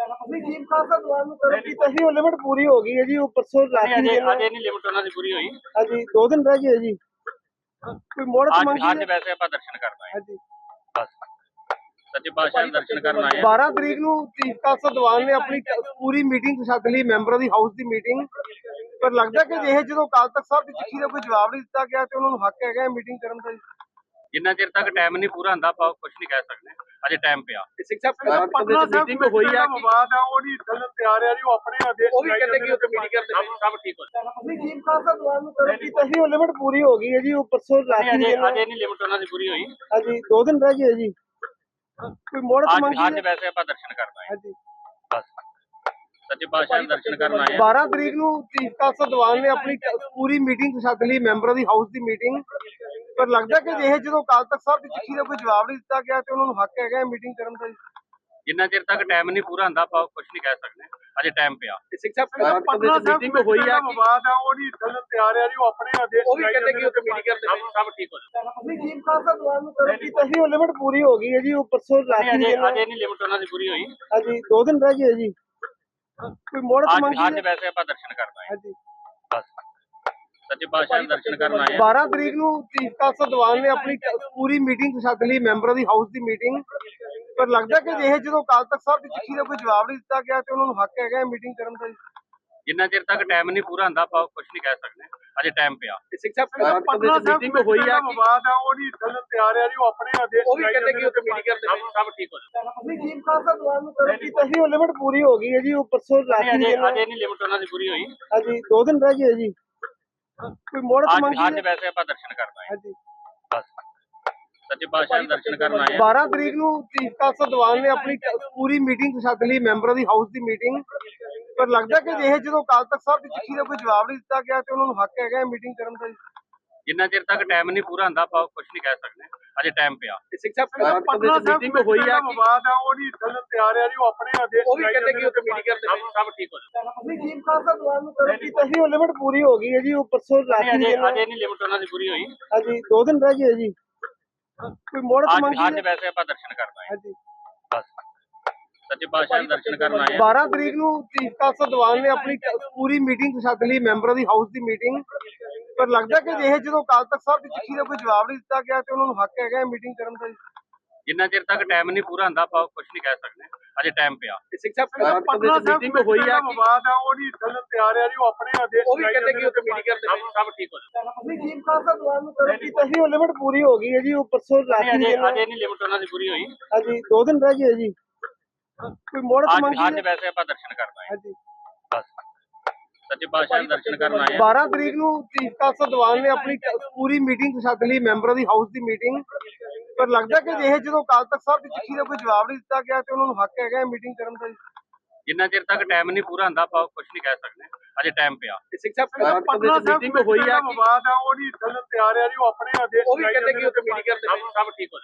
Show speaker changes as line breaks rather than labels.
ਅਸੀਂ ਜੀਪ ਖਾਲਸਾ ਦੁਆਰ ਨੂੰ ਕਰ। ਦਿੱਤੀ ਅਸੀਂ ਉਹ ਲਿਮਟ ਪੂਰੀ ਹੋ ਗਈ ਹੈ ਜੀ ਉਹ ਪਰਸੋਂ ਰਾਤੀ
ਅਜੇ ਅਜੇ ਨਹੀਂ ਲਿਮਟ ਉਹਨਾਂ ਦੀ ਪੂਰੀ ਹੋਈ।
ਹਾਂਜੀ ਦੋ ਦਿਨ ਰਹਿ ਗਏ ਜੀ। ਕੋਈ
ਅੱਜ
ਮੰਗੀ
ਅੱਜ ਵੈਸੇ ਆਪਾਂ ਦਰਸ਼ਨ ਕਰਨ ਆਏ
ਹਾਂਜੀ।
ਸੱਚੇ ਪਾਤਸ਼ਾਹ ਦੇ ਦਰਸ਼ਨ ਕਰਨ ਆਏ ਹਾਂ।
12 ਤਰੀਕ ਨੂੰ ਚੀਫ ਖਾਲਸਾ ਦੀਵਾਨ ਨੇ ਆਪਣੀ ਕ- ਪੂਰੀ ਮੀਟਿੰਗ ਸੱਦ ਲਈ ਮੈਂਬਰਾਂ ਦੀ ਹਾਊਸ ਦੀ ਮੀਟਿੰਗ ਪਰ ਲੱਗਦਾ ਕਿ ਜਦੋਂ ਸਾਹਿਬ ਦੀ ਚਿੱਠੀ ਦਾ ਕੋਈ ਜਵਾਬ ਨਹੀਂ ਦਿੱਤਾ ਗਿਆ ਤੇ ਉਹਨਾਂ ਨੂੰ ਹੱਕ ਹੈਗਾ ਮੀਟਿੰਗ ਕਰਨ ਦਾ ਜੀ।
ਜਿੰਨਾ ਚਿਰ ਤੱਕ ਟਾਈਮ ਨਹੀਂ ਪੂਰਾ ਹੁੰਦਾ ਆਪਾਂ ਕੁਝ ਨਹੀਂ ਕਹਿ ਸਕਦੇ। ਅਜੇ ਟਾਈਮ ਪਿਆ।
ਸਿੱਖ ਸਾਹਿਬ ਪਟਨਾ ਸਾਹਿਬ ਮੀਟਿੰਗ ਹੋਈ ਆ ਕਿ
ਵਿਵਾਦ ਆ ਉਹ ਨਹੀਂ ਚੱਲਣ ਤਿਆਰ ਆ ਜੀ ਉਹ ਆਪਣੇ ਆਦੇਸ਼
ਉਹ ਵੀ ਕਹਿੰਦੇ ਕਿ ਉਹ ਕਮੇਟੀ ਕਰਦੇ
ਸਭ ਸਭ ਠੀਕ ਹੋ ਜਾਏਗਾ
ਅਸੀਂ ਜੀਪ ਖਾਲਸਾ ਦੀਵਾਨ ਨੂੰ ਕਰ ਦਿੱਤੀ ਅਸੀਂ ਉਹ ਲਿਮਟ ਪੂਰੀ ਹੋ ਗਈ ਹੈ ਜੀ ਉਹ ਪਰਸੋਂ ਰਾਤੀ
ਅਜੇ
ਦੇ
ਅਜੇ ਨਹੀਂ ਲਿਮਟ ਉਹਨਾਂ ਦੀ ਪੂਰੀ ਹੋਈ।
ਹਾਂਜੀ ਦੋ ਦਿਨ ਰਹਿ ਗਏ ਜੀ। ਕੋਈ ਮੋੜਤ
ਅੱਜ
ਮੰਗੀ
ਅੱਜ ਵੈਸੇ ਆਪਾਂ ਦਰਸ਼ਨ ਕਰਨ ਆਏ। ਹਾਂ।
ਹਾਂਜੀ।
ਬਸ। ਸੱਚੇ ਪਾਤਸ਼ਾਹ ਦੇ ਦਰਸ਼ਨ ਕਰਨ ਆਏ ਹਾਂ।
12 ਤਰੀਕ ਨੂੰ ਚੀਫ ਖਾਲਸਾ ਦੀਵਾਨ ਨੇ ਆਪਣੀ ਪੂਰੀ ਮੀਟਿੰਗ ਸੱਦ ਲਈ ਮੈਂਬਰਾਂ ਦੀ ਹਾਊਸ ਦੀ ਮੀਟਿੰਗ ਪਰ ਲੱਗਦਾ ਕਿ ਜੇ ਜਦੋਂ ਅਕਾਲ ਤਖਤ ਸਾਹਿਬ ਦੀ ਚਿੱਠੀ ਦਾ ਕੋਈ ਜਵਾਬ ਨਹੀਂ ਦਿੱਤਾ ਗਿਆ ਤੇ ਉਹਨਾਂ ਨੂੰ ਹੱਕ ਹੈਗਾ ਮੀਟਿੰਗ ਕਰਨ ਦਾ।
ਜਿੰਨਾ ਚਿਰ ਤੱਕ ਟਾਈਮ ਨਹੀਂ ਪੂਰਾ ਹੁੰਦਾ ਆਪਾਂ ਕੁਝ ਨਹੀਂ ਕਹਿ ਸਕਦੇ। ਅਜੇ ਟਾਈਮ ਪਿਆ।
ਸਿੱਖ ਸਾਹਿਬ
ਪਟਨਾ ਸਾਹਿਬ
ਮੀਟਿੰਗ ਹੋਈ ਆ। ਕਿ
ਵਿਵਾਦ ਆ ਉਹ ਨਹੀਂ ਚੱਲਣ ਤਿਆਰ ਆ ਜੀ ਉਹ ਆਪਣੇ ਆਦੇਸ਼
ਉਹ ਵੀ ਕਹਿੰਦੇ ਕਿ ਉਹ ਕਮੇਟੀ ਕਰਦੇ
ਸਭ ਸਭ ਠੀਕ ਹੋ ਜਾਏਗਾ
ਅਸੀਂ ਜੀਪ ਖਾਲਸਾ ਦੀਵਾਨ ਨੂੰ ਕਰ ਦਿੱਤੀ ਅਸੀਂ ਉਹ ਲਿਮਟ ਪੂਰੀ ਹੋ ਗਈ ਹੈ ਜੀ ਉਹ ਪਰਸੋਂ ਰਾਤੀ
ਅਜੇ
ਦੇ
ਅਜੇ ਨਹੀਂ ਲਿਮਟ ਉਹਨਾਂ ਦੀ ਪੂਰੀ ਹੋਈ।
ਹਾਂਜੀ ਦੋ ਦਿਨ ਰਹਿ ਗਏ ਜੀ। ਕੋਈ ਮੋੜਤ
ਅੱਜ
ਮੰਗੀ
ਅੱਜ ਵੈਸੇ ਆਪਾਂ ਦਰਸ਼ਨ ਕਰਨ ਹਾਂ।
ਹਾਂਜੀ।
ਸੱਚੇ ਪਾਤਸ਼ਾਹ ਦੇ ਦਰਸ਼ਨ ਕਰਨ ਆਏ ਹਾਂ।
12 ਤਰੀਕ ਨੂੰ ਚੀਫ ਖਾਲਸਾ ਦੀਵਾਨ ਨੇ ਆਪਣੀ ਪੂਰੀ ਮੀਟਿੰਗ ਸੱਦ ਲਈ ਮੈਂਬਰਾਂ ਦੀ ਹਾਊਸ ਦੀ ਮੀਟਿੰਗ। ਪਰ ਲੱਗਦਾ ਕਿ ਜੇ ਜਦੋਂ ਅਕਾਲ ਤਖਤ ਸਾਹਿਬ ਦੀ ਚਿੱਠੀ ਦਾ ਕੋਈ ਜਵਾਬ ਨਹੀਂ ਦਿੱਤਾ ਗਿਆ ਤੇ ਉਹਨਾਂ ਨੂੰ ਹੱਕ ਹੈਗਾ ਮੀਟਿੰਗ ਕਰਨ ਦਾ।
ਜਿੰਨਾ ਚਿਰ ਤੱਕ ਟਾਈਮ ਨਹੀਂ ਪੂਰਾ ਹੁੰਦਾ ਆਪਾਂ ਕੁਝ ਨਹੀਂ ਕਹਿ ਸਕਦੇ। ਅਜੇ ਟਾਈਮ ਪਿਆ।
ਸਿੱਖ ਸਾਹਿਬ
ਪਟਨਾ ਸਾਹਿਬ
ਮੀਟਿੰਗ ਹੋਈ ਆ। ਕਿ
ਵਿਵਾਦ ਆ ਉਹ ਨਹੀਂ ਚੱਲਣ ਤਿਆਰ ਆ ਜੀ ਉਹ ਆਪਣੇ ਆਦੇਸ਼
ਉਹ ਵੀ ਕਹਿੰਦੇ ਕਿ ਉਹ ਕਮੇਟੀ ਕਰਦੇ
ਸਭ ਸਭ ਠੀਕ ਹੋ ਜਾਏਗਾ
ਅਸੀਂ ਜੀਪ ਖਾਲਸਾ ਦੀਵਾਨ ਨੂੰ ਕਰ ਦਿੱਤੀ ਅਸੀਂ ਉਹ ਲਿਮਟ ਪੂਰੀ ਹੋ ਗਈ ਹੈ ਜੀ ਉਹ ਪਰਸੋਂ ਰਾਤੀ
ਅਜੇ
ਦੇ
ਅਜੇ ਨਹੀਂ ਲਿਮਟ ਉਹਨਾਂ ਦੀ ਪੂਰੀ ਹੋਈ।
ਹਾਂਜੀ ਦੋ ਦਿਨ ਰਹਿ ਗਏ ਜੀ। ਕੋਈ ਮੋੜਤ
ਅੱਜ
ਮੰਗੀ
ਅੱਜ ਵੈਸੇ ਆਪਾਂ ਦਰਸ਼ਨ ਕਰਨ ਆਏ ਹਾਂ।
ਹਾਂਜੀ।
ਬਸ। ਸੱਚੇ ਪਾਤਸ਼ਾਹ ਦੇ ਦਰਸ਼ਨ ਕਰਨ ਆਏ ਹਾਂ।
12 ਤਰੀਕ ਨੂੰ ਚੀਫ ਖਾਲਸਾ ਦੀਵਾਨ ਨੇ ਆਪਣੀ ਕ- ਪੂਰੀ ਮੀਟਿੰਗ ਸੱਦ ਲਈ ਮੈਂਬਰਾਂ ਦੀ ਹਾਊਸ ਦੀ ਮੀਟਿੰਗ ਪਰ ਲੱਗਦਾ ਕਿ ਜੇ ਜਦੋਂ ਅਕਾਲ ਤਖਤ ਸਾਹਿਬ ਦੀ ਚਿੱਠੀ ਦਾ ਕੋਈ ਜਵਾਬ ਨਹੀਂ ਦਿੱਤਾ ਗਿਆ ਤੇ ਉਹਨਾਂ ਨੂੰ ਹੱਕ ਹੈਗਾ ਮੀਟਿੰਗ ਕਰਨ ਦਾ।
ਜਿੰਨਾ ਚਿਰ ਤੱਕ ਟਾਈਮ ਨਹੀਂ ਪੂਰਾ ਹੁੰਦਾ ਆਪਾਂ ਕੁਝ ਨਹੀਂ ਕਹਿ ਸਕਦੇ। ਅਜੇ ਟਾਈਮ ਪਿਆ।
ਸਿੱਖ ਸਾਹਿਬ
ਪਟਨਾ ਸਾਹਿਬ
ਮੀਟਿੰਗ ਹੋਈ ਆ ਕਿ
ਵਿਵਾਦ ਆ ਉਹ ਨਹੀਂ ਚੱਲਣ ਤਿਆਰ ਆ ਜੀ ਉਹ ਆਪਣੇ ਆਦੇਸ਼
ਉਹ ਵੀ ਕਹਿੰਦੇ ਕਿ ਉਹ ਕਮੇਟੀ ਕਰਦੇ
ਸਭ ਸਭ ਠੀਕ ਹੋ ਜਾਏਗਾ
ਅਸੀਂ ਜੀਪ ਖਾਲਸਾ ਦੀਵਾਨ ਨੂੰ ਕਰ ਦਿੱਤੀ ਅਸੀਂ ਉਹ ਲਿਮਟ ਪੂਰੀ ਹੋ ਗਈ ਹੈ ਜੀ ਉਹ ਪਰਸੋਂ ਰਾਤੀ
ਅਜੇ
ਦੇ
ਅਜੇ ਨਹੀਂ ਲਿਮਟ ਉਹਨਾਂ ਦੀ ਪੂਰੀ ਹੋਈ
ਹਾਂਜੀ ਦੋ ਦਿਨ ਰਹਿ ਗਏ ਜੀ ਕੋਈ ਮੋੜਤ
ਅੱਜ
ਮੰਗੀ
ਅੱਜ ਵੈਸੇ ਆਪਾਂ ਦਰਸ਼ਨ ਕਰਨ ਆਏ ਹਾਂ।
ਹਾਂਜੀ
ਬਸ ਸੱਚੇ ਪਾਤਸ਼ਾਹ ਦੇ ਦਰਸ਼ਨ ਕਰਨ ਆਏ ਹਾਂ।
12 ਤਰੀਕ ਨੂੰ ਚੀਫ ਖਾਲਸਾ ਦੀਵਾਨ ਨੇ ਆਪਣੀ ਪੂਰੀ ਮੀਟਿੰਗ ਸੱਦ ਲਈ ਮੈਂਬਰਾਂ ਦੀ ਹਾਊਸ ਦੀ ਮੀਟਿੰਗ ਪਰ ਲੱਗਦਾ ਕਿ ਜੇ ਜਦੋਂ ਅਕਾਲ ਤਖਤ ਸਾਹਿਬ ਦੀ ਚਿੱਠੀ ਦਾ ਕੋਈ ਜਵਾਬ ਨਹੀਂ ਦਿੱਤਾ ਗਿਆ ਤੇ ਉਹਨਾਂ ਨੂੰ ਹੱਕ ਹੈਗਾ ਮੀਟਿੰਗ ਕਰਨ ਦਾ।
ਜਿੰਨਾ ਚਿਰ ਤੱਕ ਟਾਈਮ ਨਹੀਂ ਪੂਰਾ ਹੁੰਦਾ ਆਪਾਂ ਕੁਝ ਨਹੀਂ ਕਹਿ ਸਕਦੇ ਅਜੇ ਟਾਈਮ ਪਿਆ।
ਸਿੱਖ ਸਾਹਿਬ
ਪਟਨਾ ਸਾਹਿਬ
ਮੀਟਿੰਗ ਹੋਈ ਆ ਕਿ
ਵਿਵਾਦ ਆ ਉਹ ਨਹੀਂ ਚੱਲਣ ਤਿਆਰ ਆ ਜੀ ਉਹ ਆਪਣੇ ਆਦੇਸ਼
ਉਹ ਵੀ ਕਹਿੰਦੇ ਕਿ ਉਹ ਕਮੇਟੀ ਕਰਦੇ
ਸਭ ਸਭ ਠੀਕ ਹੋ ਜਾਏਗਾ
ਅਸੀਂ ਜੀਪ ਖਾਲਸਾ ਦੀਵਾਨ ਨੂੰ ਕਰ ਦਿੱਤੀ ਅਸੀਂ ਉਹ ਲਿਮਟ ਪੂਰੀ ਹੋ ਗਈ ਹੈ ਜੀ ਉਹ ਪਰਸੋਂ ਰਾਤੀ
ਅਜੇ
ਦੇ
ਅਜੇ ਨਹੀਂ ਲਿਮਟ ਉਹਨਾਂ ਦੀ ਪੂਰੀ ਹੋਈ।
ਹਾਂਜੀ ਦੋ ਦਿਨ ਰਹਿ ਗਏ ਜੀ। ਕੋਈ ਮੋੜਤ
ਅੱਜ
ਮੰਗੀ
ਅੱਜ ਵੈਸੇ ਆਪਾਂ ਦਰਸ਼ਨ ਕਰਨ ਆਏ। ਹਾਂ।
ਹਾਂਜੀ।
ਬਸ। ਸੱਚੇ ਪਾਤਸ਼ਾਹ ਦੇ ਦਰਸ਼ਨ ਕਰਨ ਆਏ ਹਾਂ।
12 ਤਰੀਕ ਨੂੰ ਚੀਫ ਖਾਲਸਾ ਦੀਵਾਨ ਨੇ ਆਪਣੀ ਪੂਰੀ ਮੀਟਿੰਗ ਸੱਦ ਲਈ ਮੈਂਬਰਾਂ ਦੀ ਹਾਊਸ ਦੀ ਮੀਟਿੰਗ ਪਰ ਲੱਗਦਾ ਕਿ ਜੇ ਜਦੋਂ ਅਕਾਲ ਤਖਤ ਸਾਹਿਬ ਦੀ ਚਿੱਠੀ ਦਾ ਕੋਈ ਜਵਾਬ ਨਹੀਂ ਦਿੱਤਾ ਗਿਆ ਤੇ ਉਹਨਾਂ ਨੂੰ ਹੱਕ ਹੈਗਾ ਮੀਟਿੰਗ ਕਰਨ ਦਾ।
ਜਿੰਨਾ ਚਿਰ ਤੱਕ ਟਾਈਮ ਨਹੀਂ ਪੂਰਾ ਹੁੰਦਾ ਆਪਾਂ ਕੁਝ ਨਹੀਂ ਕਹਿ ਸਕਦੇ। ਅਜੇ ਟਾਈਮ ਪਿਆ।
ਸਿੱਖ ਸਾਹਿਬ
ਪਟਨਾ ਸਾਹਿਬ
ਮੀਟਿੰਗ ਹੋਈ ਆ ਕਿ
ਵਿਵਾਦ ਆ ਉਹ ਨਹੀਂ ਚੱਲਣ ਤਿਆਰ ਆ ਜੀ ਉਹ ਆਪਣੇ ਆਦੇਸ਼
ਉਹ ਵੀ ਕਹਿੰਦੇ ਕਿ ਉਹ ਕਮੇਟੀ ਕਰਦੇ
ਸਭ ਸਭ ਠੀਕ ਹੋ